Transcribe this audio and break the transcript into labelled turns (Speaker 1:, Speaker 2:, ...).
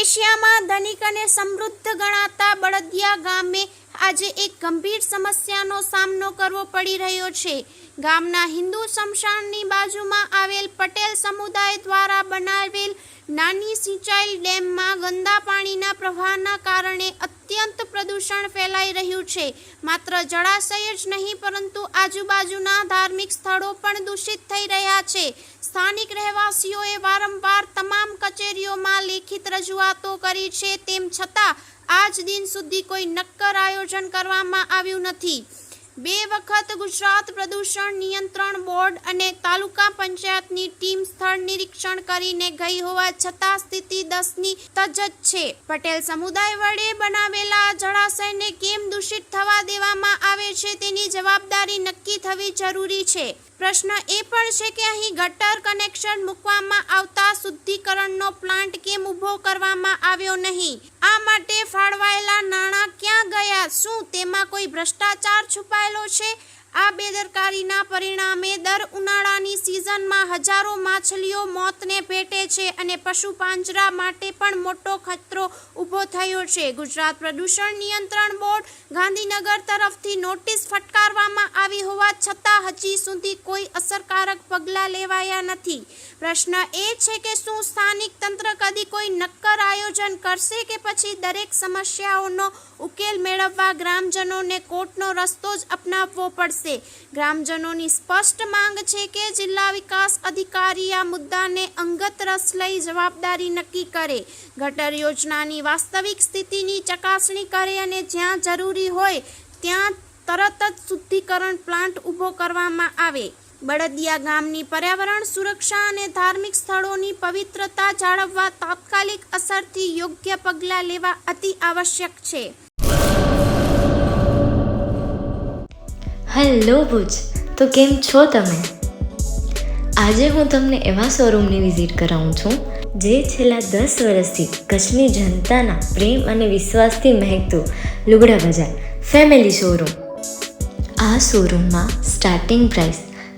Speaker 1: એશિયામાં ધનિક અને સમૃદ્ધ ગણાતા બળદિયા ગામે આજે એક ગંભીર સમસ્યાનો સામનો કરવો પડી રહ્યો છે. ગામના હિન્દુ સ્મશાનની બાજુમાં આવેલ પટેલ સમુદાય દ્વારા બનાવેલ નાની સિંચાઈ ડેમમાં ગંદા પાણીના પ્રવાહના કારણે અત્યંત પ્રદૂષણ ફેલાઈ રહ્યું છે. માત્ર જળાશય જ નહીં, પરંતુ આજુબાજુના ધાર્મિક સ્થળો પણ દૂષિત થઈ રહ્યા છે. સ્થાનિક રહેવાસીઓએ વારંવાર તમામ કચેરીઓમાં લેખિત રજૂઆતો કરી છે. તેમ છતાં, આજ દિન સુધી કોઈ નક્કર આયોજન કરવામાં આવ્યું નથી. બે વખત ગુજરાત પ્રદૂષણ નિયંત્રણ બોર્ડ અને તાલુકા પંચાયતની ટીમ સ્થળ નિરીક્ષણ કરીને ગઈ હોવા છતાં સ્થિતિ દસની તજ જ છે. પટેલ સમુદાય વડે બનાવેલા જળાશયને કેમ દૂષિત થવા દેવામાં આવે છે તેની જવાબદારી નક્કી થવી જરૂરી છે. પ્રશ્ન એ પણ છે કે અહીં ગટર કનેક્શન મૂકવામાં આવતા શુદ્ધિકરણનો પ્લાન્ટ કેમ ઊભો કરવામાં આવ્યો નહીં? આ માટે ફાળવાયેલા નાણાં ક્યાં ગયા શું તેમાં કોઈ ભ્રષ્ટાચાર છુપાયેલો છે? આ બેદરકારીના પરિણામે દર ઉનાળાની સિઝનમાં હજારો માછલીઓ મોતને ભેટે છે અને પશુ પાંજરા માટે પણ મોટો ખતરો ઊભો થયો છે. ગુજરાત પ્રદૂષણ નિયંત્રણ બોર્ડ ગાંધીનગર તરફથી નોટિસ ફટકારવામાં આવી હોવા છતાં હજી સુધી કોઈ અસરકારક પગલાં લેવાયા નથી. પ્રશ્ન એ છે કે શું નક્કર આયોજન કરશે કે પછી દરેક સમસ્યાઓનો ઉકેલ મેળવવા ગ્રામજનોને કોર્ટનો રસ્તો જ અપનાવવો પડશે. ગ્રામજનોની સ્પષ્ટ માંગ છે કે જિલ્લા વિકાસ અધિકારી આ મુદ્દાને અંગત રસ લઈ જવાબદારી નક્કી કરે. ગટર યોજનાની વાસ્તવિક સ્થિતિની ચકાસણી કરે અને જ્યાં જરૂરી હોય ત્યાં તરત જ શુદ્ધિકરણ પ્લાન્ટ ઊભો કરવામાં આવે. બળદિયા ગામની પર્યાવરણ સુરક્ષા અને ધાર્મિક સ્થળોની પવિત્રતા જાળવવા તાત્કાલિક અસરથી યોગ્ય પગલાં લેવા અતિ આવશ્યક છે.
Speaker 2: હેલો ભુજ, તો કેમ છો તમે? આજે હું તમને એવા શોરૂમની વિઝિટ કરાવું છું, જે છેલ્લા દસ વર્ષથી કચ્છની જનતાના પ્રેમ અને વિશ્વાસથી મહેકતું લુગડા બજાર ફેમિલી શોરૂમ. આ શોરૂમમાં સ્ટાર્ટિંગ પ્રાઇસ